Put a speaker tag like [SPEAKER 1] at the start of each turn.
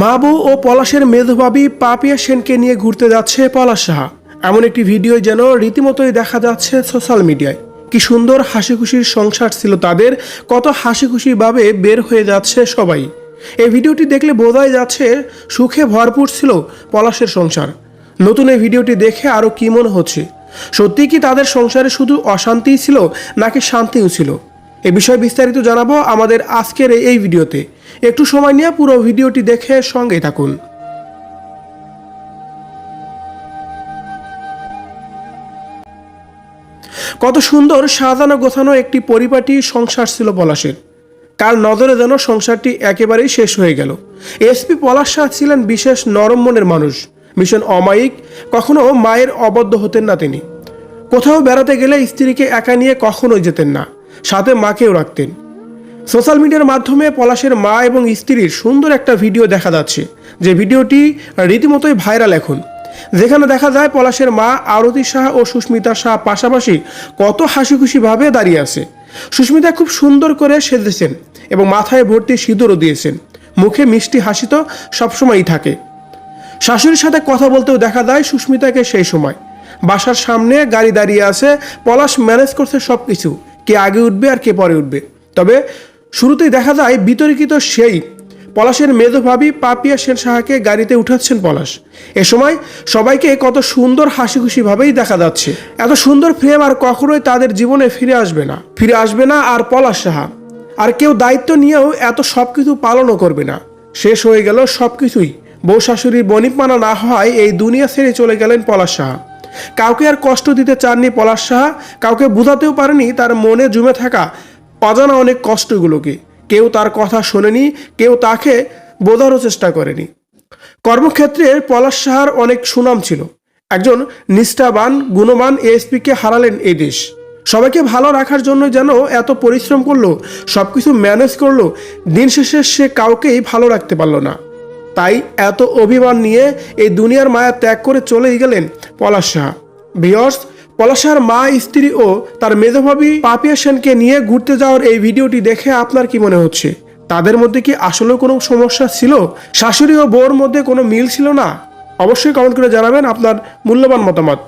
[SPEAKER 1] মাবু ও পলাশের মেধভাবী পাপিয়া সেনকে নিয়ে ঘুরতে যাচ্ছে পলাশ সাহা। এমন একটি ভিডিও যেন রীতিমতোই দেখা যাচ্ছে সোশ্যাল মিডিয়ায়। কি সুন্দর হাসি খুশির সংসার ছিল তাদের, কত হাসি খুশিভাবে বের হয়ে যাচ্ছে সবাই। এই ভিডিওটি দেখলে বোঝাই যাচ্ছে সুখে ভরপুর ছিল পলাশের সংসার। নতুন এই ভিডিওটি দেখে আরও কি মনে হচ্ছে? সত্যি কি তাদের সংসারে শুধু অশান্তিই ছিল নাকি শান্তিও ছিল? এ বিষয়ে বিস্তারিত জানাব আমাদের আজকের এই ভিডিওতে। একটু সময় নিয়ে পুরো ভিডিওটি দেখে সঙ্গে থাকুন। কত সুন্দর সাজানো গোছানো একটি পরিপাটি সংসার ছিল পলাশের। কার নজরে যেন সংসারটি একেবারেই শেষ হয়ে গেল। এসপি পলাশ শাহ ছিলেন বিশেষ নরম মনের মানুষ। ভীষণ অমায়িক, কখনো মায়ের অবদ্ধ হতেন না তিনি। কোথাও বেড়াতে গেলে স্ত্রীকে একা নিয়ে কখনোই যেতেন না, সাথে মাকেও রাখতেন। সোশ্যাল মিডিয়ার মাধ্যমে পলাশের মা এবং স্ত্রীর সুন্দর একটা ভিডিও দেখা যাচ্ছে, যে ভিডিওটি রীতিমতোই ভাইরাল এখন। যেখানে দেখা যায় পলাশের মা আরতি শাহ ও সুস্মিতা শাহ পাশাপাশি কত হাসি খুশিভাবে দাঁড়িয়ে আছে। সুস্মিতা খুব সুন্দর করে সেজেছেন এবং মাথায় ভর্তি সিঁদুরও দিয়েছেন। মুখে মিষ্টি হাসি তো সবসময়ই থাকে। শাশুড়ির সাথে কথা বলতেও দেখা যায় সুস্মিতাকে সেই সময়। বাসার সামনে গাড়ি দাঁড়িয়ে আছে, পলাশ ম্যানেজ করছে সব কিছু কে আগে উঠবে আর কে পরে উঠবে। তবে শুরুতেই দেখা যায় বিতর্কিত সেই পলাশের মেধভাবী পাপিয়া সেন সাহাকে গাড়িতে উঠাচ্ছেন পলাশ। এ সময় সবাইকে কত সুন্দর হাসি খুশিভাবেই দেখা যাচ্ছে। এত সুন্দর ফ্রেম আর কখনোই তাদের জীবনে ফিরে আসবে না। ফিরে আসবে না আর পলাশ সাহা। আর কেউ দায়িত্ব নিয়েও এত সব কিছু পালনও করবে না। শেষ হয়ে গেল সব কিছুই বউ শাশুড়ির বণিকমানা না হওয়ায় এই দুনিয়া ছেড়ে চলে গেলেন পলাশ সাহা। কাউকে আর কষ্ট দিতে চাননি পলাশ সাহা, কাউকে বোঝাতেও পারেনি তার মনে জমে থাকা অজানা অনেক কষ্টগুলোকে। কেউ তার কথা শোনেনি, কেউ তাকে বোঝারও চেষ্টা করেনি। কর্মক্ষেত্রে পলাশ সাহার অনেক সুনাম ছিল। একজন নিষ্ঠাবান, গুণবান এএসপিকে হারালেন এই দেশ। সবাইকে ভালো রাখার জন্য যেন এত পরিশ্রম করল সব কিছু ম্যানেজ করল, দিন শেষে সে কাউকেই ভালো রাখতে পারল না। তাই এত অভিমান নিয়ে এই দুনিয়ার মায়া ত্যাগ করে চলে গেলেন পলাশ সাহা ভিয়র্স পলাশার মা, স্ত্রী ও তার মেধাভাবী পাপিয়া সেনকে নিয়ে ঘুরতে যাওয়ার এই ভিডিওটি দেখে আপনার কি মনে হচ্ছে? তাদের মধ্যে কি আসলে কোনো সমস্যা ছিল? শাশুড়ি ও বউর মধ্যে কোনো মিল ছিল না? অবশ্যই কমেন্ট করে জানাবেন আপনার মূল্যবান মতামত।